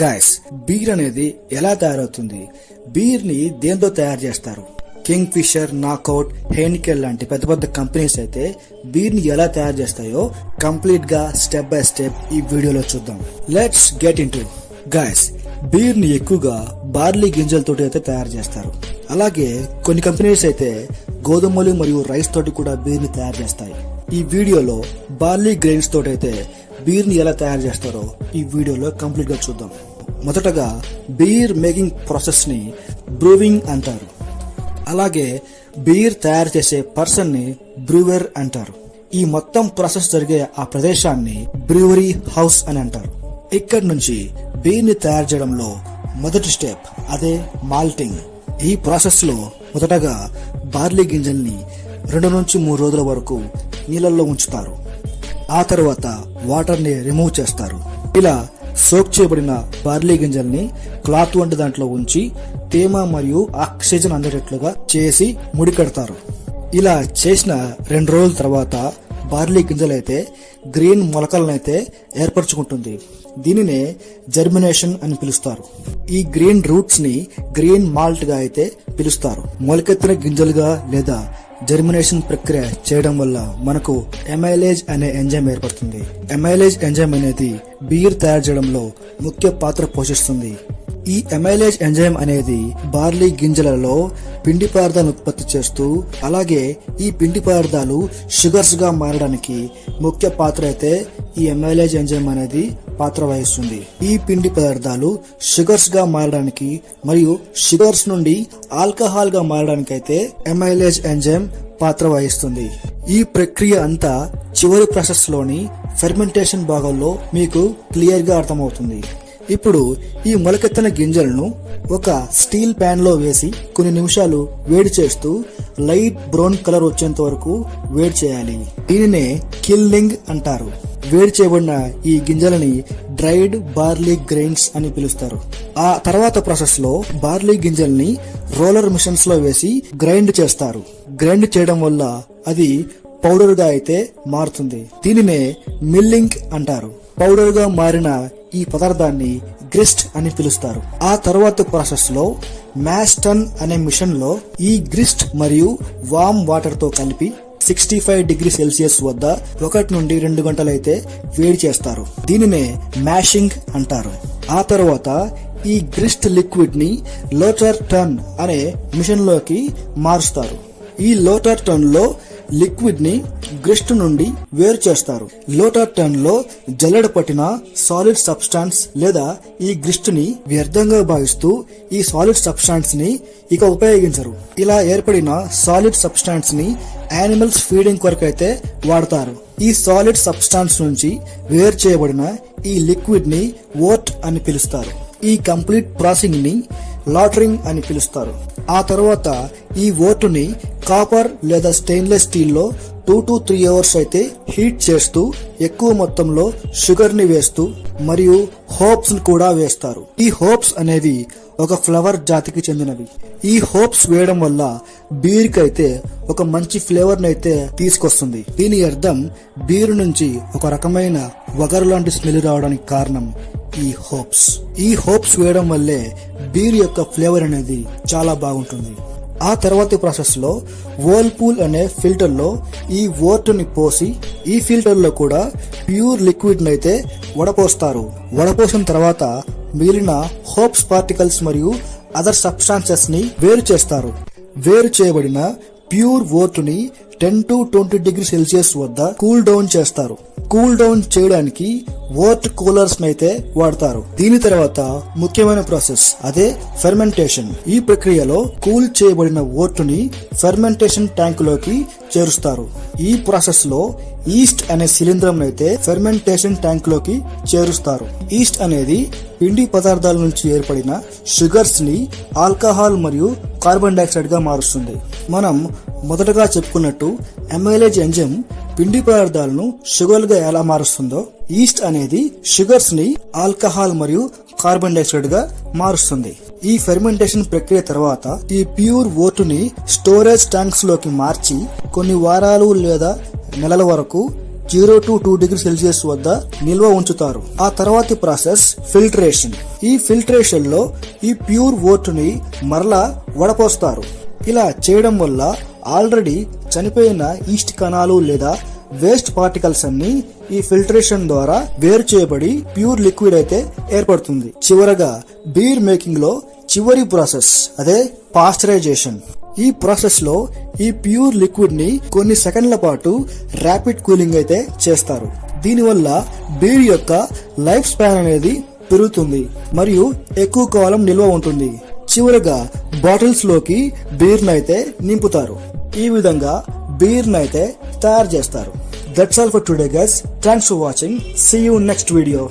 Guys beer అనేది ఎలా తయారవుతుంది? బీర్ని దేంతో తయారు చేస్తారు? కింగ్ ఫిషర్ నాకౌట్ హెయిన్కెల్ లాంటి పెద్ద పెద్ద కంపెనీస్ అయితే బీర్ని ఎలా తయారు చేస్తాయో కంప్లీట్గా స్టెప్ బై స్టెప్ ఈ వీడియోలో చూద్దాం. Let's get into guys బీర్ని ఎక్కువగా బార్లీ గింజలతో అయితే తయారు చేస్తారు. అలాగే కొన్ని కంపెనీస్ అయితే గోధుమలు మరియు రైస్ తోటి కూడా బీర్ని తయారు చేస్తాయి. ఈ వీడియోలో బార్లీ గ్రెయిన్స్ తోటి అయితే బీర్ని ఎలా తయారు చేస్తారో ఈ వీడియోలో కంప్లీట్గా చూద్దాం. మొదటగా బీర్ మేకింగ్ ప్రాసెస్ని బ్రూవింగ్ అంటారు. అలాగే బీర్ తయారు చేసే పర్సన్ని బ్రూవర్ అంటారు. ఈ మొత్తం ప్రాసెస్ జరిగే ఆ ప్రదేశాన్ని బ్రూవరీ హౌస్ అని అంటారు. ఇక్కడి నుంచి బీర్ని తయారు చేయడంలో మొదటి స్టెప్ అదే మాల్టింగ్. ఈ ప్రాసెస్లో మొదటగా బార్లీ గింజల్ని రెండు నుంచి మూడు రోజుల వరకు నీళ్ళల్లో ఉంచుతారు. ఆ తర్వాత వాటర్ని రిమూవ్ చేస్తారు. ఇలా సోక్ చేయబడిన బార్లీ గింజల్ని క్లాత్ వంటి దాంట్లో ఉంచి తేమ మరియు ఆక్సిజన్ అందేటట్లుగా చేసి ముడికడతారు ఇలా చేసిన రెండు రోజుల తర్వాత బార్లీ గింజలైతే గ్రీన్ మొలకలనైతే ఏర్పరచుకుంటుంది. దీనినే జర్మినేషన్ అని పిలుస్తారు. ఈ గ్రీన్ రూట్స్ని గ్రీన్ మాల్ట్గా అయితే పిలుస్తారు. మొలకెత్తిన గింజలుగా లేదా జర్మినేషన్ ప్రక్రియ చేయడం వల్ల మనకు ఎమైలేజ్ అనే ఎంజైమ్ ఏర్పడుతుంది. ఎమైలేజ్ ఎంజైమ్ అనేది బీర్ తయారు చేయడంలో ముఖ్య పాత్ర పోషిస్తుంది. ఈ ఎమైలేజ్ ఎంజైమ్ అనేది బార్లీ గింజలలో పిండి పదార్థాలను ఉత్పత్తి చేస్తూ అలాగే ఈ పిండి పదార్థాలు షుగర్స్గా మారడానికి ముఖ్య పాత్ర అయితే ఈ ఎమైలేజ్ ఎంజైమ్ అనేది పాత్ర వహిస్తుంది. ఈ పిండి పదార్థాలు షుగర్స్గా మారడానికి మరియు షుగర్స్ నుండి ఆల్కహాల్గా మారడానికి అయితే ఎమైలేజ్ ఎంజైమ్ పాత్ర వహిస్తుంది. ఈ ప్రక్రియ అంతా చివరి ప్రాసెస్లోని ఫెర్మెంటేషన్ భాగంలో మీకు క్లియర్గా అర్థమవుతుంది. ఇప్పుడు ఈ మొలకెత్తిన గింజలను ఒక స్టీల్ ప్యాన్లో వేసి కొన్ని నిమిషాలు వేడి చేస్తూ లైట్ బ్రౌన్ కలర్ వచ్చేంత వరకు వేడి చేయాలి. దీనినే కిల్లింగ్ అంటారు. వేడి చేయబడిన ఈ గింజలని డ్రైడ్ బార్లీ గ్రెయిన్స్ అని పిలుస్తారు. ఆ తర్వాత ప్రాసెస్లో బార్లీ గింజల్ని రోలర్ మిషన్స్లో వేసి గ్రైండ్ చేస్తారు. గ్రైండ్ చేయడం వల్ల అది పౌడర్గా అయితే మారుతుంది. దీనినే మిల్లింగ్ అంటారు. పౌడర్గా మారిన ఈ పదార్థాన్ని గ్రిస్ట్ అని పిలుస్తారు. ఆ తర్వాత ప్రాసెస్లో మ్యాస్టన్ అనే మిషన్లో ఈ గ్రిస్ట్ మరియు వామ్ వాటర్తో కలిపి సిక్స్టీ ఫైవ్ డిగ్రీ సెల్సియస్ వద్ద ఒకటి నుండి రెండు గంటలైతే వేడి చేస్తారు. దీనినే మ్యాషింగ్ అంటారు. ఆ తర్వాత ఈ గ్రిస్ట్ లిక్విడ్ని లోటర్ టర్న్ అనే మిషన్లోకి మారుస్తారు. ఈ లోటర్ టర్న్లో లిక్విడ్ని గ్రిస్ట్ నుండి వేరు చేస్తారు. లోటర్ టర్న్లో జల్లెడ పట్టిన సాలిడ్ సబ్స్టాన్స్ లేదా ఈ గ్రిస్ట్ని వ్యర్థంగా భావిస్తూ ఈ సాలిడ్ సబ్స్టాన్స్ని ఇక ఉపయోగించరు. ఇలా ఏర్పడిన సాలిడ్ సబ్స్టాన్స్ని యానిమల్స్ ఫీడింగ్ కొరకు అయితే వాడతారు. ఈ సాలిడ్ సబ్స్టాన్స్ నుంచి వేరు చేయబడిన ఈ లిక్విడ్ని ఓట్ అని పిలుస్తారు. ఈ కంప్లీట్ ప్రాసెసింగ్ని లాటరింగ్ అని పిలుస్తారు. ఆ తర్వాత ఈ ఓటుని కాపర్ లేదా స్టెయిన్లెస్ స్టీల్లో టూ టు త్రీ అవర్స్ అయితే హీట్ చేస్తూ ఎక్కువ మొత్తంలో షుగర్ని వేస్తూ మరియు హోప్స్ని కూడా వేస్తారు. ఈ హోప్స్ అనేవి ఒక ఫ్లవర్ జాతికి చెందినవి. ఈ హోప్స్ వేయడం వల్ల బీర్కి అయితే ఒక మంచి ఫ్లేవర్ని అయితే తీసుకొస్తుంది. దీని అర్థం బీర్ నుంచి ఒక రకమైన వగరు లాంటి స్మెల్ రావడానికి కారణం ఈ హోప్స్. ఈ హోప్స్ వేయడం వల్లే బీర్ యొక్క ఫ్లేవర్ అనేది చాలా బాగుంటుంది. ఆ తర్వాతి ప్రాసెస్లో వర్ల్పూల్ అనే ఫిల్టర్లో ఈ ని పోసి ఈ ఫిల్టర్లో కూడా ప్యూర్ లిక్విడ్ అయితే వడపోస్తారు. వడపోసిన తర్వాత మిగిలిన హోప్స్ పార్టికల్స్ మరియు అదర్ సబ్స్టాన్సెస్ని వేరు చేస్తారు. వేరు చేయబడిన ప్యూర్ని ten to twenty degree celsius వద్ద కూల్ డౌన్ చేస్తారు. కూల్ డౌన్ చేయడానికి వాట్ కూలర్స్ అయితే వాడతారు. దీని తర్వాత ముఖ్యమైన ప్రాసెస్ అదే ఫెర్మెంటేషన్. ఈ ప్రక్రియలో కూల్ చేయబడిన ఓటుని ఫెర్మెంటేషన్ ట్యాంక్లోకి చేరుస్తారు. ఈ ప్రాసెస్లో ఈస్ట్ అనే శిలీంద్రం అయితే ఫెర్మెంటేషన్ ట్యాంక్లోకి చేరుస్తారు. ఈస్ట్ అనేది పిండి పదార్థాల నుంచి ఏర్పడిన షుగర్స్ని ఆల్కహాల్ మరియు కార్బన్ డైఆక్సైడ్గా మారుస్తుంది. మనం మొదటగా చెప్పుకున్నట్టు ఎమైలేజ్ ఎంజైమ్ పిండి పదార్థాలను షుగర్గా ఎలా మారుస్తుందో ఈస్ట్ అనేది షుగర్స్ని ఆల్కహాల్ మరియు కార్బన్ డైఆక్సైడ్గా మారుస్తుంది. ఈ ఫెర్మెంటేషన్ ప్రక్రియ తర్వాత ఈ ప్యూర్ ఓటుని స్టోరేజ్ ట్యాంక్స్లోకి మార్చి కొన్ని వారాలు లేదా నెలల వరకు zero to two degree celsius వద్ద నిల్వ ఉంచుతారు. ఆ తర్వాతి ప్రాసెస్ ఫిల్టరేషన్. ఈ ఫిల్టరేషన్లో ఈ ప్యూర్ ఓటుని మరలా వడపోస్తారు. ఇలా చేయడం వల్ల ఆల్రెడీ చనిపోయిన ఈస్ట్ కణాలు లేదా వేస్ట్ పార్టికల్స్ అన్ని ఈ ఫిల్టరేషన్ ద్వారా వేరు చేయబడి ప్యూర్ లిక్విడ్ అయితే ఏర్పడుతుంది. చివరగా బీర్ మేకింగ్లో చివరి ప్రాసెస్ అదే పాస్చరైజేషన్. ఈ ప్రాసెస్లో ఈ ప్యూర్ లిక్విడ్ని కొన్ని సెకండ్ల పాటు ర్యాపిడ్ కూలింగ్ అయితే చేస్తారు. దీనివల్ల బీర్ యొక్క లైఫ్ స్పాన్ అనేది పెరుగుతుంది మరియు ఎక్కువ కాలం నిల్వ ఉంటుంది. చివరగా బాటిల్స్లోకి బీర్ అయితే నింపుతారు. ఈ విధంగా బీర్ అయితే తయారు చేస్తారు. That's all for today guys thanks for watching see you next video